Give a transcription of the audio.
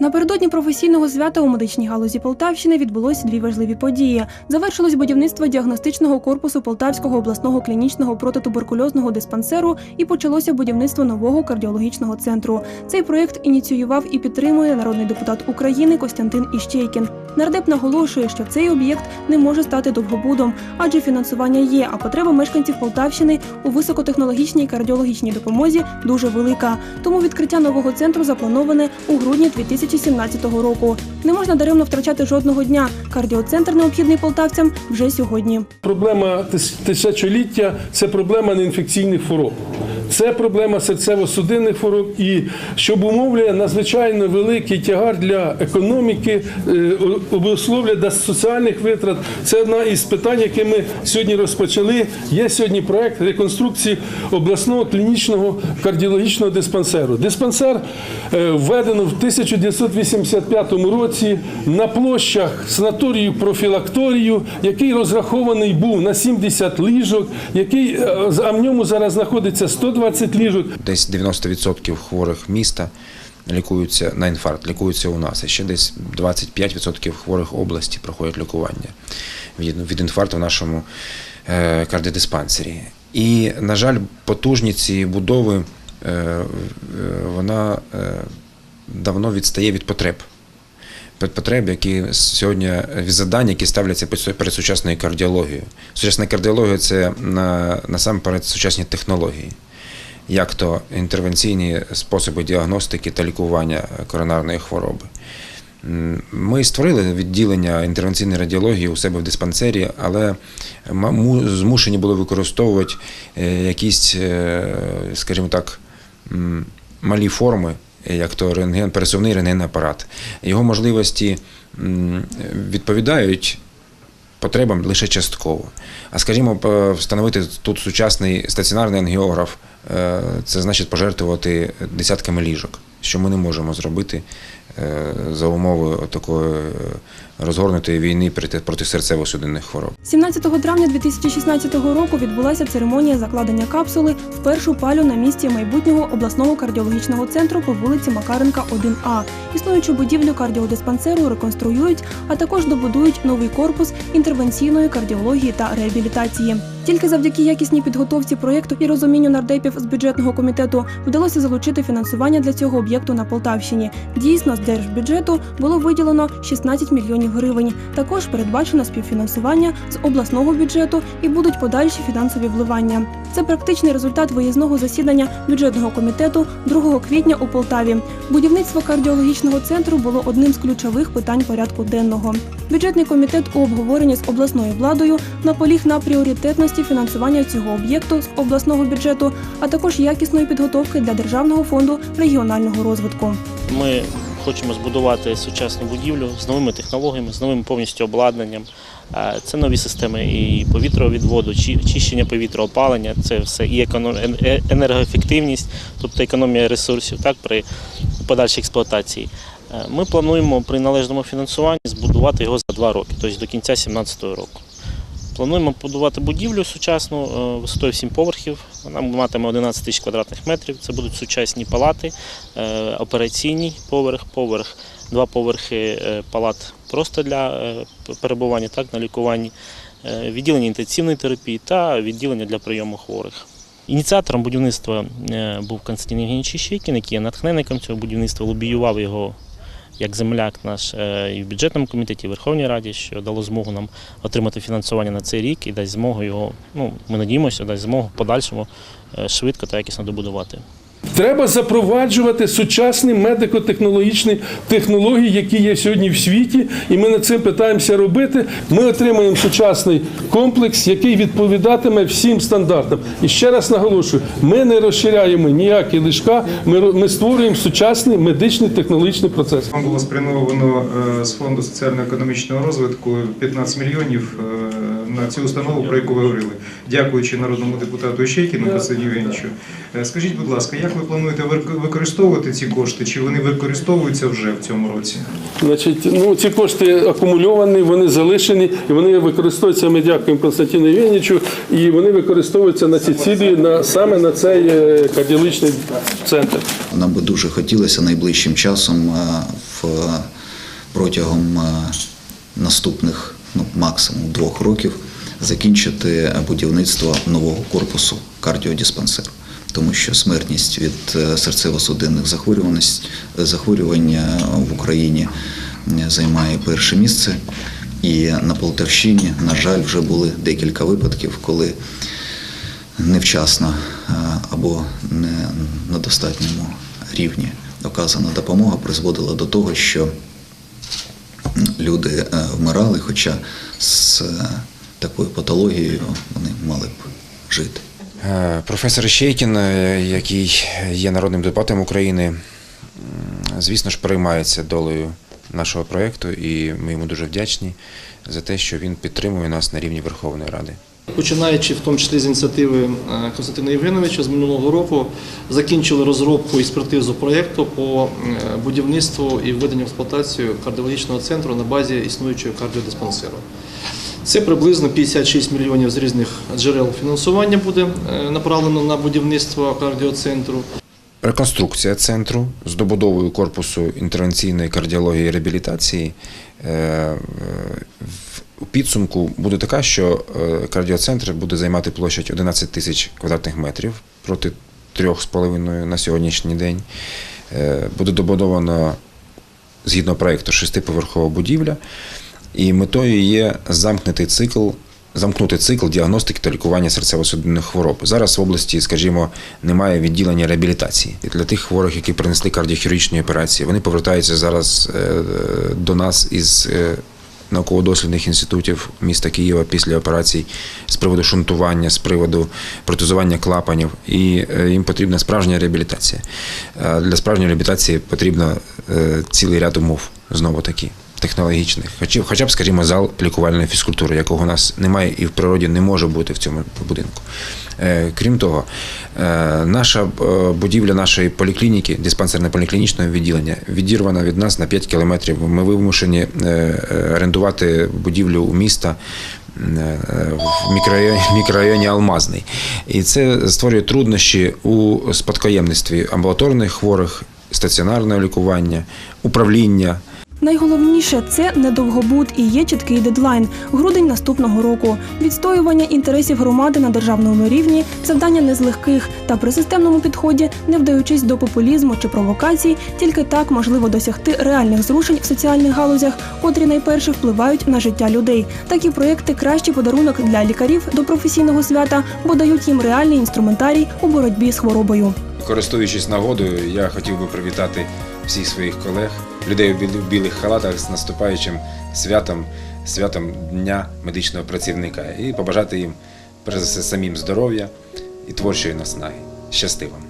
Напередодні професійного свята у медичній галузі Полтавщини відбулося дві важливі події. Завершилось будівництво діагностичного корпусу Полтавського обласного клінічного протитуберкульозного диспансеру і почалося будівництво нового кардіологічного центру. Цей проєкт ініціював і підтримує народний депутат України Костянтин Іщейкін. Нардеп наголошує, що цей об'єкт не може стати довгобудом, адже фінансування є, а потреба мешканців Полтавщини у високотехнологічній кардіологічній допомозі дуже велика. Тому відкриття нового центру заплановане у грудні 2017 року. Не можна даремно втрачати жодного дня. Кардіоцентр необхідний полтавцям вже сьогодні. Проблема тисячоліття це проблема неінфекційних хвороб. Це проблема серцево-судинних хвороб і що обумовлює надзвичайно великий тягар для економіки, е, обусловлює для соціальних витрат. Це одна із питань, які ми сьогодні розпочали. Є сьогодні проект реконструкції обласного клінічного кардіологічного диспансеру. Диспансер е, введено в 1985 році на площах санаторію профілакторію, який розрахований був на 70 ліжок, який е, а в ньому зараз знаходиться 120 ліжок. Десь 90% хворих міста лікуються на інфаркт, лікуються у нас. І ще десь 25% хворих області проходять лікування від, інфаркту в нашому е, кардіодиспансері. І, на жаль, потужні ці будови, е, вона е, давно відстає від потреб. Потреб, які сьогодні від завдань, які ставляться перед сучасною кардіологією. Сучасна кардіологія це на, насамперед сучасні технології як то інтервенційні способи діагностики та лікування коронарної хвороби. Ми створили відділення інтервенційної радіології у себе в диспансері, але змушені були використовувати е, якісь, е, скажімо так, малі форми, як то рентген, пересувний рентген апарат. Його можливості відповідають потребам лише частково. А скажімо, встановити тут сучасний стаціонарний ангіограф, е, це значить пожертвувати десятками ліжок, що ми не можемо зробити е, за умови такої е, розгорнутої війни проти, проти серцево-судинних хвороб. 17 травня 2016 року відбулася церемонія закладення капсули в першу палю на місці майбутнього обласного кардіологічного центру по вулиці Макаренка, 1А. Існуючу будівлю кардіодиспансеру реконструюють, а також добудують новий корпус інтервенційної кардіології та реабілітації. Тільки завдяки якісній підготовці проєкту і розумінню нардепів з бюджетного комітету вдалося залучити фінансування для цього об'єкту на Полтавщині. Дійсно, з держбюджету було виділено 16 мільйонів гривень. Також передбачено співфінансування з обласного бюджету і будуть подальші фінансові вливання. Це практичний результат виїзного засідання бюджетного комітету 2 квітня у Полтаві. Будівництво кардіологічного центру було одним з ключових питань порядку денного. Бюджетний комітет у обговоренні з обласною владою наполіг на пріоритетності фінансування цього об'єкту з обласного бюджету, а також якісної підготовки для державного фонду регіонального розвитку. Ми хочемо збудувати сучасну будівлю з новими технологіями, з новим повністю обладнанням. Е, Це нові системи і повітровідводу, чи- чищення повітря, опалення, це все і е- енергоефективність, тобто економія ресурсів так, при подальшій експлуатації. Е, Ми плануємо при належному фінансуванні збудувати його за два роки, тобто до кінця 2017 року. Плануємо побудувати будівлю сучасну е, висотою 7 поверхів. Вона матиме 11 тисяч квадратних метрів. Це будуть сучасні палати, е, операційний поверх, поверх, два поверхи палат просто для перебування, так, на лікуванні, відділення інтенсивної терапії та відділення для прийому хворих. Ініціатором будівництва був Константин Євгенійович Іщейкін, який є натхненником цього будівництва, лобіював його як земляк наш е, і в бюджетному комітеті, і в Верховній Раді, що дало змогу нам отримати фінансування на цей рік і дасть змогу його, ну ми надіємося, дасть змогу подальшому е, швидко та якісно добудувати. Треба запроваджувати сучасні медико-технологічні технології, які є сьогодні в світі, і ми над цим питаємося робити. Ми отримаємо сучасний комплекс, який відповідатиме всім стандартам. І ще раз наголошую: ми не розширяємо ніякі ліжка, ми, ми створюємо сучасний медичний технологічний процес. Було спрямовано е, з фонду соціально-економічного розвитку 15 мільйонів е, на цю установу, про яку ви говорили. Дякуючи народному депутату Іщейкіну Василю Євгеновичу. Е, Скажіть, будь ласка, як ви плануєте використовувати ці кошти? Чи вони використовуються вже в цьому році? Значить, ну ці кошти акумульовані, вони залишені, і вони використовуються. Ми дякуємо Константину Євгенійовичу, і вони використовуються на ці цілі на саме на цей е, кардіологічний центр. Нам би дуже хотілося найближчим часом е, в, протягом наступних ну, максимум двох років закінчити будівництво нового корпусу кардіодиспансеру. Тому що смертність від е, серцево-судинних захворювань, е, в Україні займає перше місце. І на Полтавщині, на жаль, вже були декілька випадків, коли невчасно е, або не на достатньому рівні оказана допомога призводила до того, що люди е, вмирали, хоча з е, такою патологією вони мали б жити. Е, Професор Щейкін, який є народним депутатом України, звісно ж, переймається долею нашого проєкту, і ми йому дуже вдячні за те, що він підтримує нас на рівні Верховної Ради. Починаючи в тому числі з ініціативи е, Константина Євгеновича з минулого року, закінчили розробку і експертизу проєкту по е, будівництву і введенню в експлуатацію кардіологічного центру на базі існуючого кардіодиспансеру. Це приблизно 56 мільйонів з різних джерел фінансування буде е, направлено на будівництво кардіоцентру. Реконструкція центру з добудовою корпусу інтервенційної кардіології і реабілітації у підсумку буде така, що е, кардіоцентр буде займати площадь 11 тисяч квадратних метрів проти 3,5 на сьогоднішній день. Е, Буде добудовано згідно проєкту шестиповерхова будівля, і метою є замкнутий цикл. Замкнути цикл діагностики та лікування серцево-судинних хвороб. Зараз в області, скажімо, немає відділення реабілітації. І для тих хворих, які принесли кардіохірургічні операції, вони повертаються зараз е, до нас із науково-дослідних інститутів міста Києва після операцій з приводу шунтування, з приводу протезування клапанів, і е, їм потрібна справжня реабілітація. Е, Для справжньої реабілітації потрібно е, цілий ряд умов, знову таки. Технологічних, хоча, хоча б, скажімо, зал лікувальної фізкультури, якого у нас немає і в природі не може бути в цьому будинку. Е, крім того, е, наша е, будівля нашої поліклініки, диспансерне поліклінічне відділення, відірвана від нас на 5 кілометрів. Ми вимушені орендувати будівлю у міста в мікрорайоні, мікрорайоні Алмазний. І це створює труднощі у спадкоємництві амбулаторних хворих, стаціонарного лікування, управління. Найголовніше це недовгобуд і є чіткий дедлайн грудень наступного року. Відстоювання інтересів громади на державному рівні завдання не з легких, та при системному підході, не вдаючись до популізму чи провокацій, тільки так можливо досягти реальних зрушень в соціальних галузях, котрі найперше впливають на життя людей. Такі проекти кращий подарунок для лікарів до професійного свята, бо дають їм реальний інструментарій у боротьбі з хворобою. Користуючись нагодою, я хотів би привітати всіх своїх колег, людей біл- білих халатах з наступаючим святом, святом Дня медичного працівника і побажати їм перш за все самим здоров'я і творчої наснаги. Щасти вам!